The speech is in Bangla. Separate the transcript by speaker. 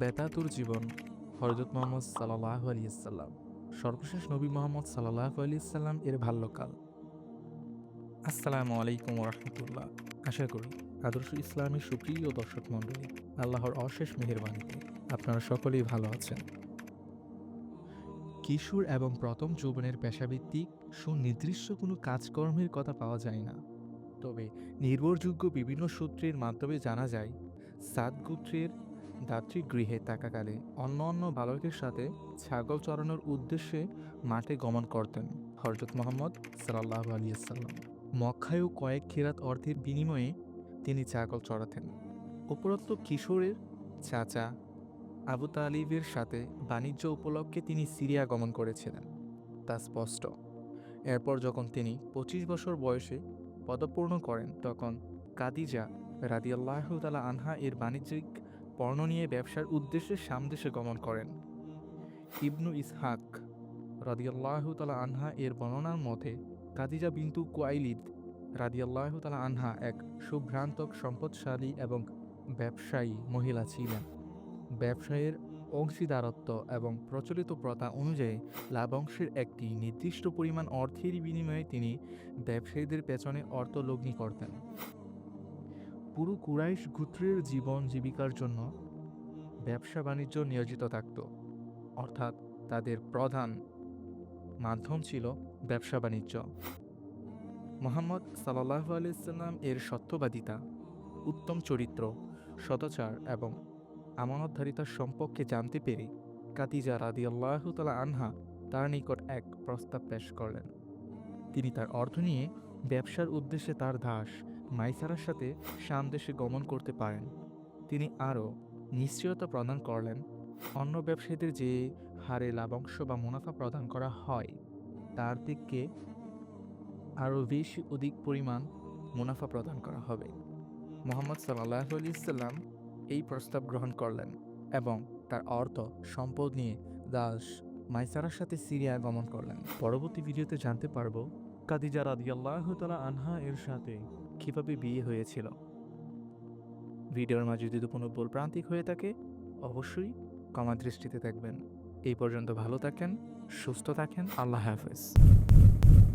Speaker 1: বেতাতুর জীবন হরজত মোহাম্মদ সাল্লাহ আলিয়াল্লাম সর্বশেষ নবী মোহাম্মদ সাল্লাহ আলিয়াল্লাম এর বাল্যকাল আসসালামু আলাইকুম রহমতুল্লাহ। আশা করি আদর্শ ইসলামের সুপ্রিয় দর্শক মণ্ডলী, আল্লাহর অশেষ মেহেরবানিতে আপনারা সকলেই ভালো আছেন। কিশোর এবং প্রথম যৌবনের পেশাভিত্তিক সুনির্দিষ্ট কোনো কাজকর্মের কথা পাওয়া যায় না। তবে নির্ভরযোগ্য বিভিন্ন সূত্রের মাধ্যমে জানা যায় সাত গোত্রের গৃহে থাকাকালে অন্য অন্য বালকের সাথে ছাগল চড়ানোর উদ্দেশ্যে মাঠে গমন করতেন হরজত মোহাম্মদ সাল্লাহ আলিয়াল্লাম মক্কায়ও কয়েক খেরাত অর্থের বিনিময়ে তিনি ছাগল চড়াতেন। উপরোক্ত কিশোরের চাচা আবু তালিবের সাথে বাণিজ্য উপলক্ষে তিনি সিরিয়া গমন করেছিলেন, তা স্পষ্ট। এরপর যখন তিনি পঁচিশ বছর বয়সে পদপূর্ণ করেন, তখন কাদিজা রাদিয়াল্লাহ তালা আনহা এর বাণিজ্যিক পণ্য নিয়ে ব্যবসার উদ্দেশ্যে সামদেশে গমন করেন। ইবনু ইসহাক রাদিয়াল্লাহ তালা আনহা এর বর্ণনার মতে, কাদিজা বিন্তু কোয়াইলিদ রাদিয়াল্লাহ তালা আনহা এক সুভ্রান্তক, সম্পদশালী এবং ব্যবসায়ী মহিলা ছিলেন। ব্যবসায়ের অংশীদারত্ব এবং প্রচলিত প্রথা অনুযায়ী লাভাংশের একটি নির্দিষ্ট পরিমাণ অর্থের বিনিময়ে তিনি ব্যবসায়ীদের পেছনে অর্থলগ্নি করতেন। পুরো কুরাইশ গোত্রের জীবন জীবিকার জন্য ব্যবসা বাণিজ্য নিয়োজিত থাকত। অর্থাৎ তাদের প্রধান মাধ্যম ছিল ব্যবসা বাণিজ্য। মোহাম্মদ সাল্লাহ আলাইসাল্লাম এর সত্যবাদিতা, উত্তম চরিত্র, সদাচার এবং আমানতধারিতার সম্পর্কে জানতে পেরে কাতিজা রাদি আল্লাহ তালা আনহা তার নিকট এক প্রস্তাব পেশ করলেন। তিনি তার অর্থ নিয়ে ব্যবসার উদ্দেশ্যে তার দাস মাইসারার সাথে শাম দেশে গমন করতে পারেন। তিনি আরও নিশ্চয়তা প্রদান করলেন। অন্য ব্যবসায়ীদের যে হারে লাভাংশ বা মুনাফা প্রদান করা হয়, তার থেকে আরও বেশি অধিক পরিমাণ মুনাফা প্রদান করা হবে। মোহাম্মদ সাল্লাহ আলি সাল্লাম এই প্রস্তাব গ্রহণ করলেন এবং তার অর্থ সম্পদ নিয়ে দাস মাইসারার সাথে সিরিয়া গমন করলেন। পরবর্তী ভিডিওতে জানতে পারব কাদিজা রাদিয়াল্লাহ তালা আনহা এর সাথে কীভাবে বিয়ে হয়েছিল। ভিডিওর মাঝে যদি কোনো ভুল প্রান্তিক হয়ে থাকে, অবশ্যই কমা দৃষ্টিতে থাকবেন এই পর্যন্ত ভালো থাকেন, সুস্থ থাকেন, আল্লাহ হাফেজ।